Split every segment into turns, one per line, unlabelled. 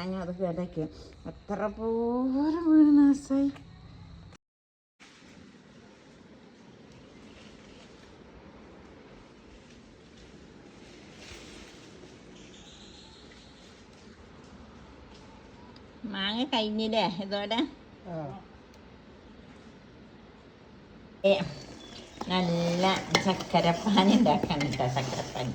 മാങ്ങ അത് വിലയ്ക്ക് എത്ര പോലും വീണ് നാശമായി മാങ്ങ കഴിഞ്ഞില്ലേ ഇതോടെ? നല്ല ചക്കരപ്പാനി ഉണ്ടാക്കാൻ കേട്ടോ ചക്കരപ്പാനി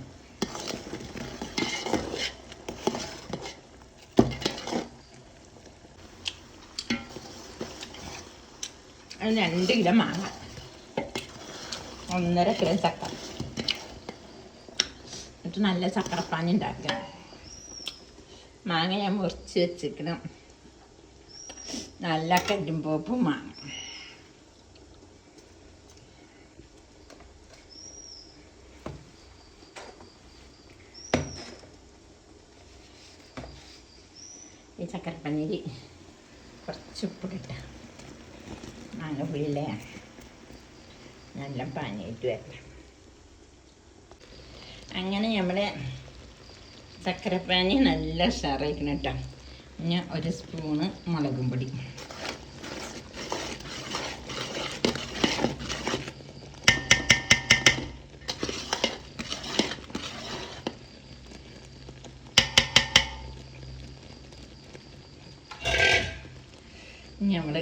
രണ്ട് കിലോ മാങ്ങ. ഒന്നര കിലോ ചക്ക. എന്നിട്ട് നല്ല ചക്കരപ്പാനി ഉണ്ടാക്കണം. മാങ്ങ ഞാൻ മുറിച്ച് വെച്ചിരിക്കണം. നല്ല കരിമ്പോപ്പും മാങ്ങ. ഈ ചക്കരപ്പനീര് കുറച്ച് ഉപ്പിട്ടിട്ട മാങ്ങ പിള്ളേ? നല്ല പനിയിട്ട് വരണം. അങ്ങനെ നമ്മുടെ ചക്കരപ്പാനി നല്ല ഉഷാറായിരിക്കണം കേട്ടോ. പിന്നെ ഒരു സ്പൂണ് മുളകും പൊടി. നമ്മൾ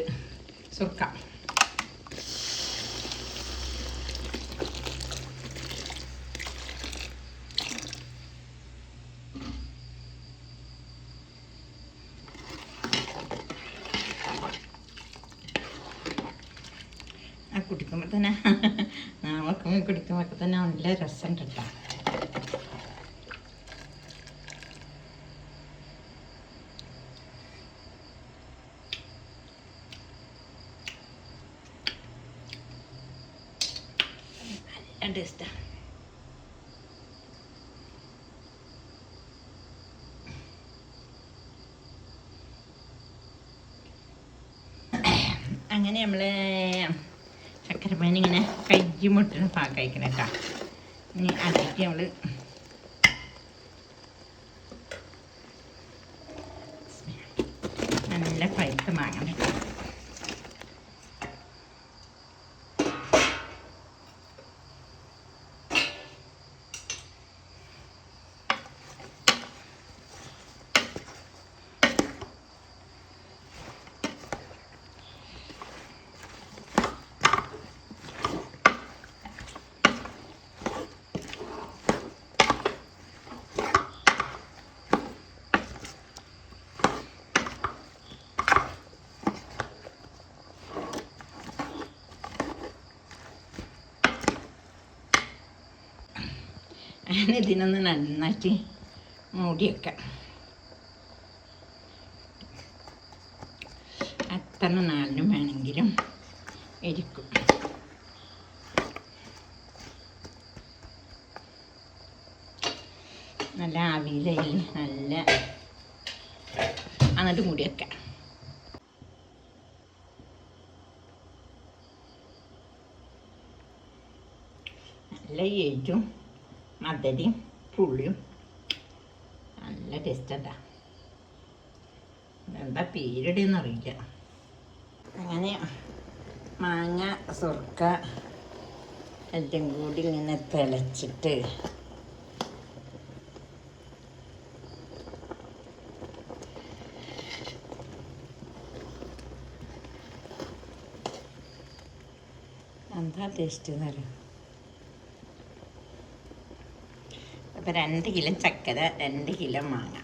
സുർക്ക കുടിക്കുമ്പോൾ തന്നെ നമുക്ക് കുടിക്കുമ്പോൾ തന്നെ നല്ല രസം കിട്ടാം അങ്ങനെ നമ്മൾ ചക്കരപ്പാനി ഇങ്ങനെ കയ്യുമുട്ടിന് കേട്ടോ ഇനി അതിലേക്ക് നമ്മൾ നല്ല പഴുത്ത് മാങ്ങണം കേട്ടോ അങ്ങനെ ഇതിനൊന്ന് നന്നായിട്ട് മൂടി വെക്കാം. എത്ര നാലിനും വേണമെങ്കിലും ഇരിക്കും നല്ല ആവിയിലയിൽ നല്ല എന്നിട്ട് മൂടി വെക്കാം. നല്ല എരിവും മധുരയും പുളിയും. നല്ല ടേസ്റ്റാ എന്താ പേരിടെന്ന് അറിയില്ല. അങ്ങനെ മാങ്ങ സുർക്ക എല്ലാം കൂടി ഇങ്ങനെ തിളച്ചിട്ട് എന്താ ടേസ്റ്റ് എന്നറിയാം അപ്പോൾ രണ്ട് കിലോ ചക്കര രണ്ട് കിലോ മാങ്ങ.